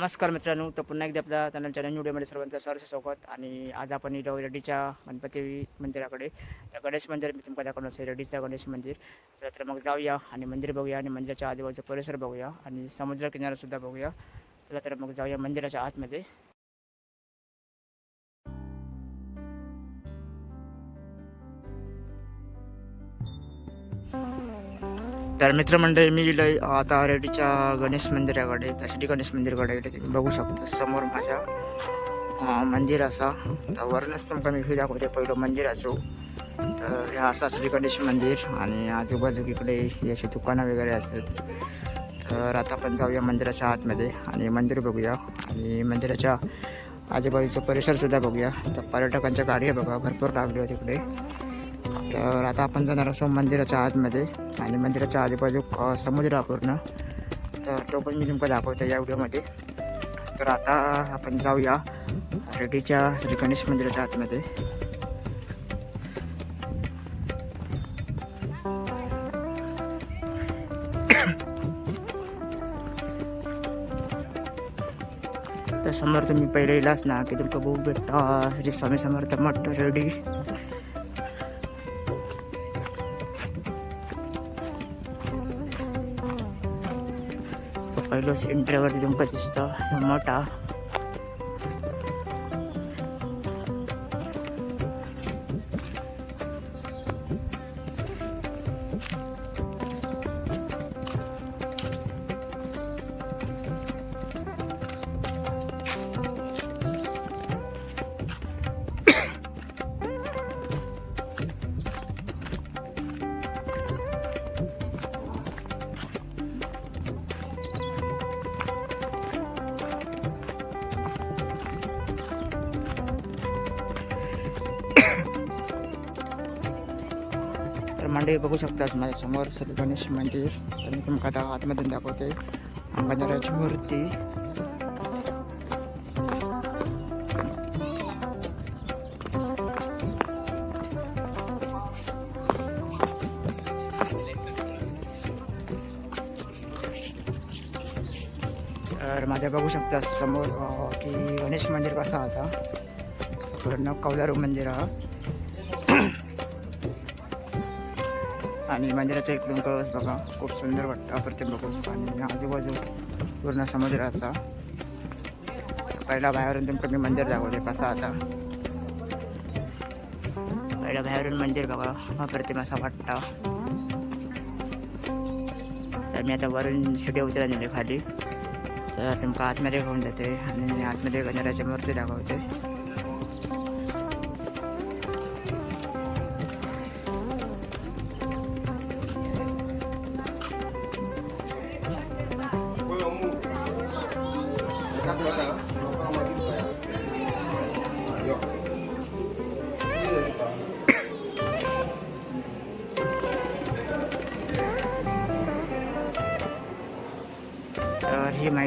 नमस्कार मित्रांनो तर पुन्हा एकदा आपल्या चॅनलच्या नवीन व्हिडिओमध्ये सर्वांचं सहर्ष स्वागत आणि आज आपण इलो रेड्डीच्या गणपती मंदिराकडे तर गणेश मंदिर मी तुमका दाखवणार असेल रेड्डीचं गणेश मंदिर. तर तर मग जाऊया आणि मंदिर बघूया आणि मंदिराच्या आजूबाजूचा परिसर बघूया आणि समुद्रकिनारासुद्धा बघूया. चला तर मग जाऊया मंदिराच्या आतमध्ये. तर मित्रमंडळी मी लय आता रेडीच्या गणेश मंदिराकडे. त्यासाठी गणेश मंदिराकडे गेले तुम्ही बघू शकता समोर माझ्या मंदिर असा. तर वरणच तुमका मी व्ह्यू दाखवते. पहिलं मंदिर असो तर हे असा श्री गणेश मंदिर आणि आजूबाजू इकडे अशी दुकानं वगैरे असतात. तर आता आपण जाऊया मंदिराच्या आतमध्ये आणि मंदिर बघूया. आणि मंदिराच्या आजूबाजूचा परिसरसुद्धा बघूया. तर पर्यटकांच्या गाडी आहे बघा भरपूर लागली होती तिकडे. तर आता आपण जाणार असो मंदिराच्या आतमध्ये आणि मंदिराच्या आजूबाजू समुद्र पूर्ण। तर तो पण मी तुमका दाखवतो या व्हिडिओमध्ये तर आता आपण जाऊया रेड्डीच्या श्री गणेश मंदिराच्या आतमध्ये तर समोर तुम्ही पहिले येलाच ना की तुमचं बुक भेटता श्री स्वामी समर्थ मठ रेड्डी तो पहिलो एंट्रीवरती तुमका दिसता ह्यो मठ बघू शकतास माझ्यासमोर श्री गणेश मंदिर. तर मी तुमका आता आतमधून दाखवते. गणरायाची मूर्ती. तर माझ्या बघू शकता समोर की गणेश मंदिर कसं आता पूर्ण कौलारू मंदिर हा. आणि मंदिराचा इकडून कळस बघा. खूप सुंदर वाटतं. अप्रतिम बघून आणि आजूबाजू पूर्ण समुद्राचा. असा पहिला बाहेरून तुमचं मी मंदिर दाखवते कसं आता? पहिला बाहेरून मंदिर बघा. अप्रतिम असा वाटतं. तर मी आता वरून शिड्या उतरा नेले खाली. तर तुमका आतमध्ये घेऊन जाते. आणि आतमध्ये गणराची मूर्ती दाखवते.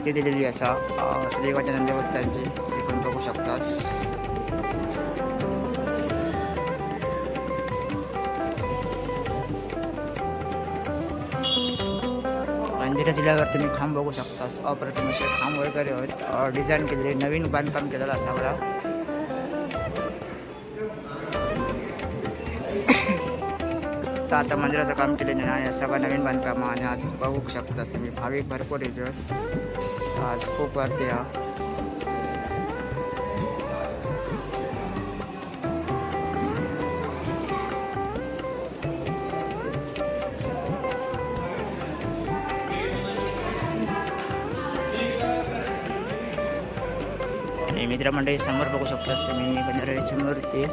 माहिती दिलेली असा. अ, श्री ते देवस्थानची पण बघू शकतास. मंदिरात जिल्ह्यावर तुम्ही खांब बघू शकतास. अप्रतिम असे खांब वगैरे आहेत. डिझाईन केलेले नवीन बांधकाम केलेलं असा मला. तर आता मंदिराचं काम केलेलं नाही. हे सगळं नवीन बांधकाम आणि आज बघू शकतास तुम्ही. भाविक भरपूर येतो आज खूप गर्दी आहे. मित्रमंडळी समोर बघू शकतास तुम्ही गणरायाची समोर ते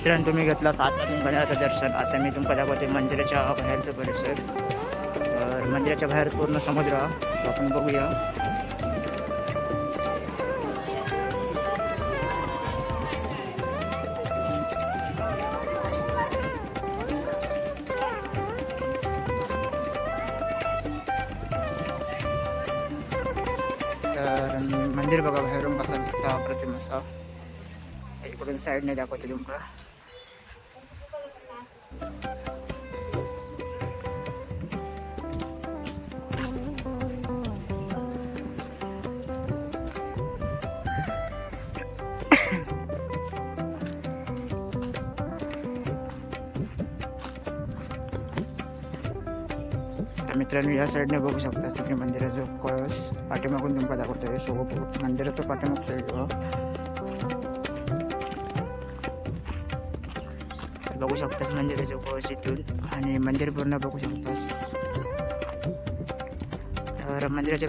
मित्रांनो तुम्ही घेतला सात वाजून गणराचं दर्शन. आता मी तुमका दाखवते मंदिराच्या बाहेरचं परिसर. तर मंदिराच्या बाहेर पूर्ण समुद्र तो आपण बघूया. तर मंदिर बघा बाहेरून कसा दिसता अप्रतिम असा. इकडून साईडने दाखवते तुमका तर मित्रांनो या साईडने बघू शकता तुम्ही मंदिराचं कळस पाठीमागून तुमका आहे सोबत मंदिराचं पाठीमाग साईड बघू. शकतास मंदिराचं कळस इथून आणि मंदिर पूर्ण बघू शकतास तर मंदिराच्या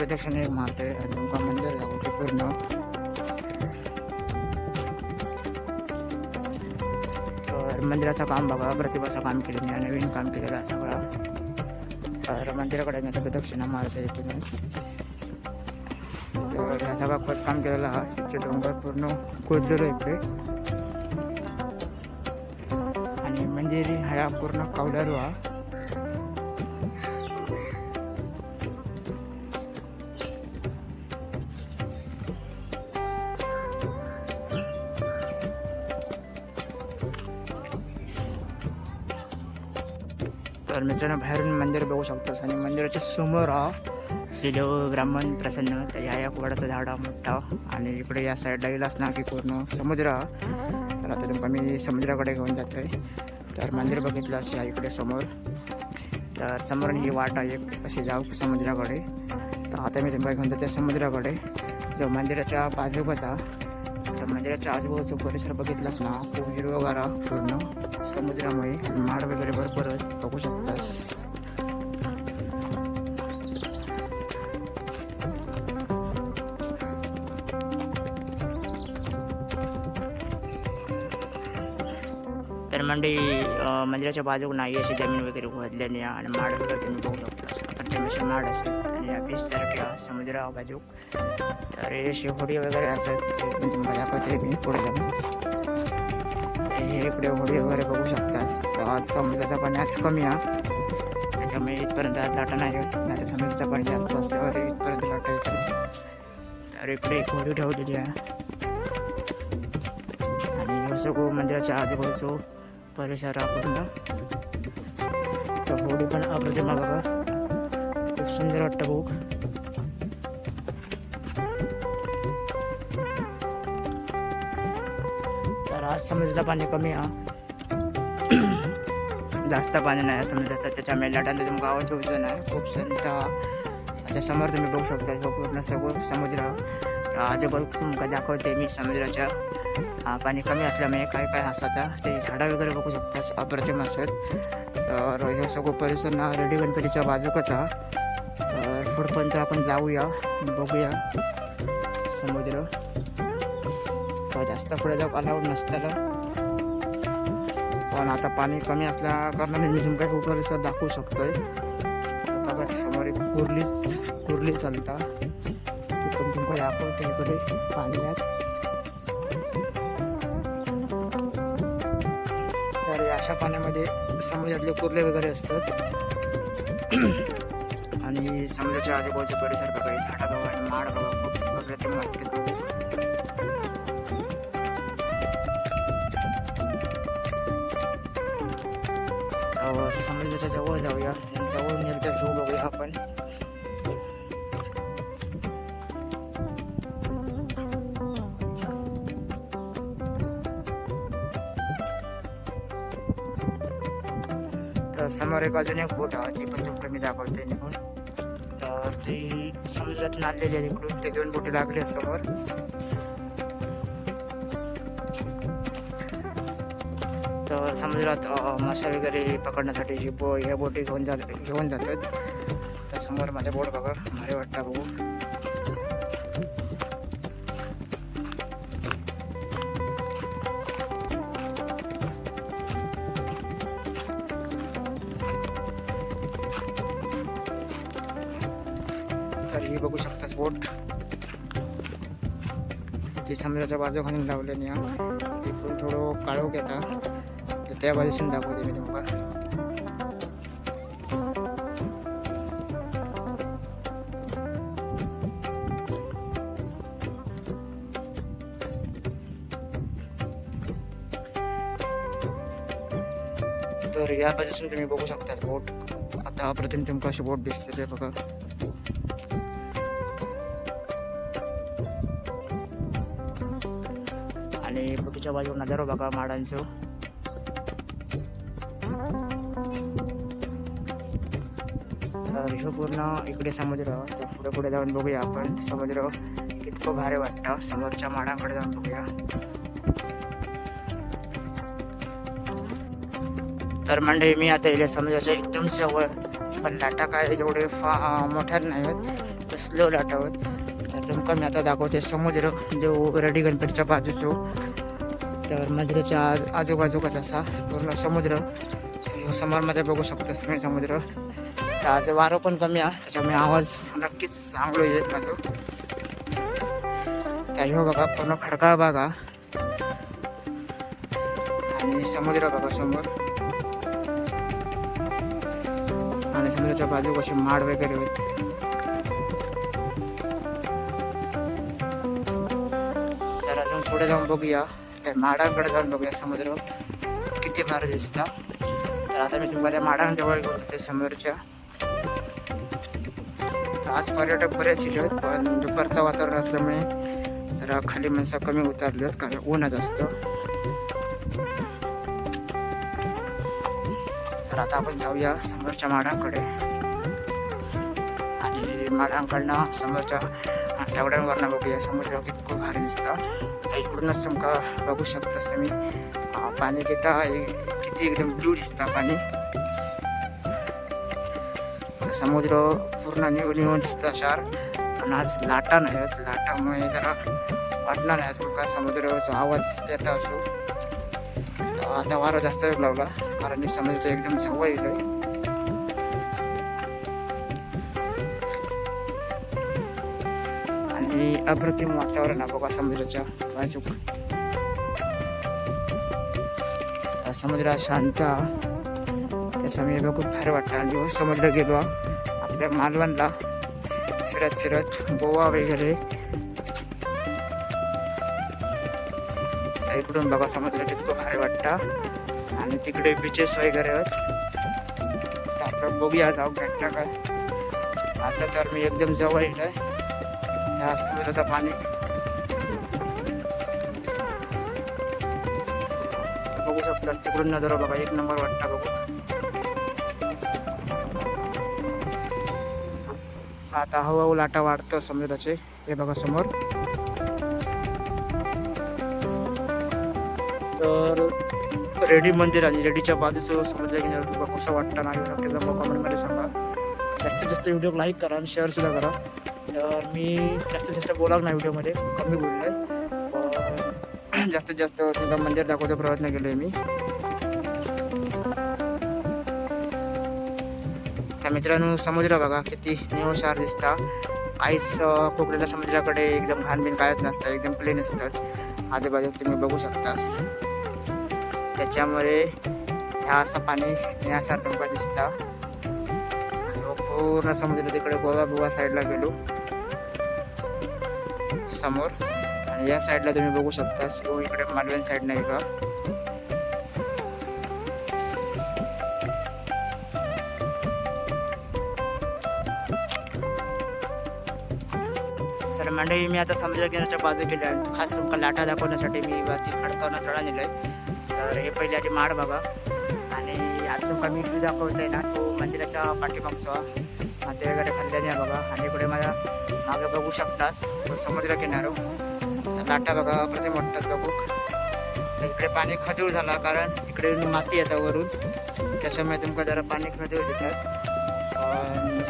मारत आहे आणि तुमका मंदिर दाखवतो पूर्ण. तर मंदिराचं काम बघा प्रतिभाचं काम केलं मी नवीन काम केलेलं आहे सगळं. तर मंदिराकडे मी आता प्रदक्षिणा मारते इथूनच तर ह्या सगळा खोदकाम केलेला हा इथे डोंगर पूर्ण खोदलेलं इकडे. आणि मंदिर हा पूर्ण कवलारू हा तर मित्रांनो बाहेरून मंदिर बघू शकतोस आणि मंदिराच्या समोर श्रीदेव ब्राह्मण प्रसन्न. तर या एक वडाचं झाड मोठा आणि इकडे या साईडला गेलाच ना की पूर्ण समुद्र. तर आता तुमका मी समुद्राकडे घेऊन जातो आहे तर मंदिर बघितलं असे इकडे समोर. तर समोर ही वाट आहे एक अशी जाऊ समुद्राकडे. तर आता मी तुमका घेऊन जाते समुद्राकडे. जो मंदिराच्या बाजूकचा म्हणजे मंदिराच्या आजूबाजूचा परिसर बघितलाच ना खूप हिरवगार पूर्ण. समुद्रामुळे माड वगैरे भरपूरच बघू शकतास. तर मंडळी मंदिराच्या बाजूक नाही अशी जमीन वगैरे खोदल्याने आणि माड वगैरे तुम्ही बघू शकता माड असत आणि या बीचसारख्या समुद्रा बाजूक. तर हे वगैरे असत ते म्हणजे मी तुम्हाला मी पुढे जाऊन हे इकडे होडी वगैरे बघू शकतास. आज समुद्राचा पाणी आज कमी आहे त्याच्यामुळे इथपर्यंत आज लाटा नाही होत नाही तर समुद्राचा पाणी जास्त असल्यावर इथपर्यंत लाटा येतात तर इकडे एक होडी ठेवलेली आहे. आणि हे सगळं मंदिराच्या आजूबाजूचं परिसर आपण तर होडी पण अप्रतिमा बघा खूप सुंदर वाटतं बघू. आज समुद्राचं पाणी कमी आहे जास्त पाणी नाही समुद्राचं त्याच्यामुळे लाटांचं तुमका आवाज होऊ नाही खूप संत त्याच्यासमोर तुम्ही बघू शकता जो पूर्ण सगळं समुद्र तर आजूबाजू तुमका दाखवते. मी समुद्राच्या पाणी कमी असल्यामुळे काय काय असतात ते झाडं वगैरे बघू शकतात अप्रतिम असत तर हे सगळं परिसर ना रेडी गणपतीच्या बाजूकच हा तर पुढपर्यंत आपण जाऊया बघूया समुद्र. तर जास्त पुढे जाऊ अलाउड नसताना पण आता पाणी कमी असल्या कारणाने मी तुमका खूप परिसर दाखवू शकतोय. बघा समोर एक कुर्ली कुर्ली चालता. तिकडून पण तुमका दाखवते इकडे पाण्यात तर अशा पाण्यामध्ये समुद्रातले कुर्ले वगैरे असतात. आणि समुद्राच्या आजूबाजूचे परिसर बघा झाडं बघा आणि माड बघा खूप अप्रतिम वाटते समुद्राच्या जवळ जाऊया. जवळ म्हणजे एकदा व्ह्यू बघूया आपण. तर समोर एक अजून एक बोट आहे ती पण तुमचं मी दाखवते निघून. तर ती समुद्रातून आणलेली आहे तिकडून. ते दोन बोटे लागले समोर. तर समुद्रात मासे वगैरे पकडण्यासाठी जी बो ह्या बोटी घेऊन जा घेऊन जातात. तर समोर माझ्या बोट बघा भारी वाटतं बघू. तर ही बघू शकतास बोट. ती समुद्राच्या बाजू खालून लावलेली हा इकडून थोडं काळो घेता त्या बाजूसून दाखवते मी तुम्हाला. तर या बाजूसून तुम्ही बघू शकता बोट. आता अप्रतिम तुमका अशी बोट दिसते ते बघा. आणि बगीच्या बाजूला नजारा बघा माडांचं. तर पूर्ण इकडे समुद्र तर पुढे पुढे जाऊन बघूया आपण. समुद्र इतकं भारी वाटतं. समोरच्या माडांकडे जाऊन बघूया. तर म्हणजे मी आता इथे समुद्राच्या एकदम जवळ. पण लाटा काय एवढे फा मोठ्या नाही आहेत तर स्लो लाटा आहेत. तर तुमका मी आता दाखवते. समुद्र जो रेडी गणपतीच्या बाजूचो. तर मंदिराच्या आजूबाजूकच असा पूर्ण समुद्र. समोरमध्ये बघू शकता तुम्ही समुद्र. तर आज वारं पण कमी आहे त्याच्यामुळे आवाज नक्कीच चांगलो येत माझं. तर हो बघा पूर्ण खडकाळ बघा आणि समुद्र बघा समोर. आणि समुद्राच्या बाजू कसे माड वगैरे आहेत. तर अजून पुढे जाऊन बघूया. त्या माडांकडे जाऊन बघूया समुद्र. किती भारी दिसता. तर आता मी तुम्हाला त्या माडांजवळ घेऊन ते समोरच्या. आज पर्यटक बरेच येले आहेत पण दुपारचं वातावरण असल्यामुळे जरा खाली माणसं कमी उतरले आहेत कारण ऊनच असतं. तर आता आपण जाऊया समोरच्या माडांकडे. आणि माडांकडनं समोरच्या दगडांवरनं बघूया. समुद्र कितकं भारी दिसता. आता इकडूनच तुमका बघू शकतास तुम्ही. पाणी घेता किती एकदम ब्लू दिसता पाणी. समुद्र पूर्ण निघून निवून दिसता शार पण आज लाटा नाही आहेत. लाटामुळे जरा वाटणार नाही तुमका समुद्राचा आवाज येता असो. तर आता वारा जास्त वेळ लावला. कारण मी समुद्राचं एकदम जवळ येतोय. आणि अप्रतिम वातावरण आहे बघा समुद्राच्या बाजूक. समुद्र शांत. त्याच्यामुळे बघून भारी वाटतं. आणि हो, समुद्र गेलो. इकडे मालवणला फिरत फिरत गोवा वगैरे. इकडून बघा समुद्र कितकं भारी वाटतं. आणि तिकडे बीचेस वगैरे आहेत. तर आपण बघूया जाऊ भेटता काय. आता तर मी एकदम जवळ येईल या समुद्राचं पाणी. बघू शकतास तिकडून नजर बघा. एक नंबर वाटतं बघू आता हळूहळू लाटा वाढतं समुद्राचे. हे बघा समोर. तर रेडी मंदिर आणि रेडीच्या बाजूचं समुद्र किनारा तुला कसं वाटतं नाही नक्कीच कॉमेंटमध्ये सांगा. जास्तीत जास्त व्हिडिओ लाईक करा आणि शेअर सुद्धा करा. तर मी जास्तीत जास्त बोलावं नाही व्हिडिओमध्ये कमी बोललो आहे जास्तीत जास्त तुमचा मंदिर दाखवायचा प्रयत्न केलो आहे मी. मित्रांनो समुद्र बघा किती निवशार दिसता. काहीच अं, कोकणाच्या समुद्राकडे एकदम घाणबीण कायच नसतं एकदम प्लेन असतात आजूबाजू तुम्ही बघू शकतास. त्याच्यामुळे ह्या असं पाणी निळासार तुमका दिसता. पूर्ण समुद्र तिकडे गोवा गोवा साईडला गेलो. समोर. आणि या साईडला तुम्ही बघू शकता हो, इकडे मालवण साईड नाही मंडळी मी आता समुद्र किनाऱ्याच्या बाजू केल्या खास तुमका लाटा दाखवण्यासाठी मी वरती खडकावनं चढा नेलो आहे. तर हे पहिले आधी माड बाबा. आणि आज तुमका मी व्ह्यू दाखवतोय ना तो मंदिराच्या पाठीमागचा. माते वगैरे खाल्ल्याने आहे बाबा. आणि इकडे माझ्या मागे बघू शकतास तो समुद्र किनारो. तर लाटा बघा प्रति वाटतात बघू. तर इकडे पाणी खदूळ झाला कारण इकडे माती येतं वरून. त्याच्यामुळे तुमका जरा पाणी खदूळ दिसत.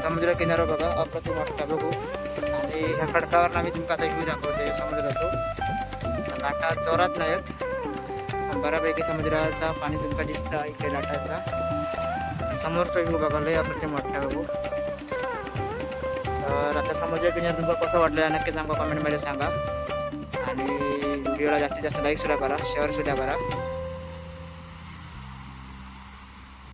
समुद्र किनारा बघा अप्रतिम वाटतं बघू. ह्या खडकावर आम्ही तुमका आता व्ह्यू दाखवते समुद्र जातो लाटा जोरात नाहीत बऱ्यापैकी समुद्राचा पाणी तुमका दिसता इकडे लाटाचा. समोरचा व्ह्यू बघा लय अप्रतिम वाटतं बघू. तर आता समुद्र किनार पिंजर तुमका कसं वाटलं नक्कीच सांगा कमेंटमध्ये सांगा. आणि व्हिडिओला जास्तीत जास्त लाईक सुद्धा करा शेअर सुद्धा करा.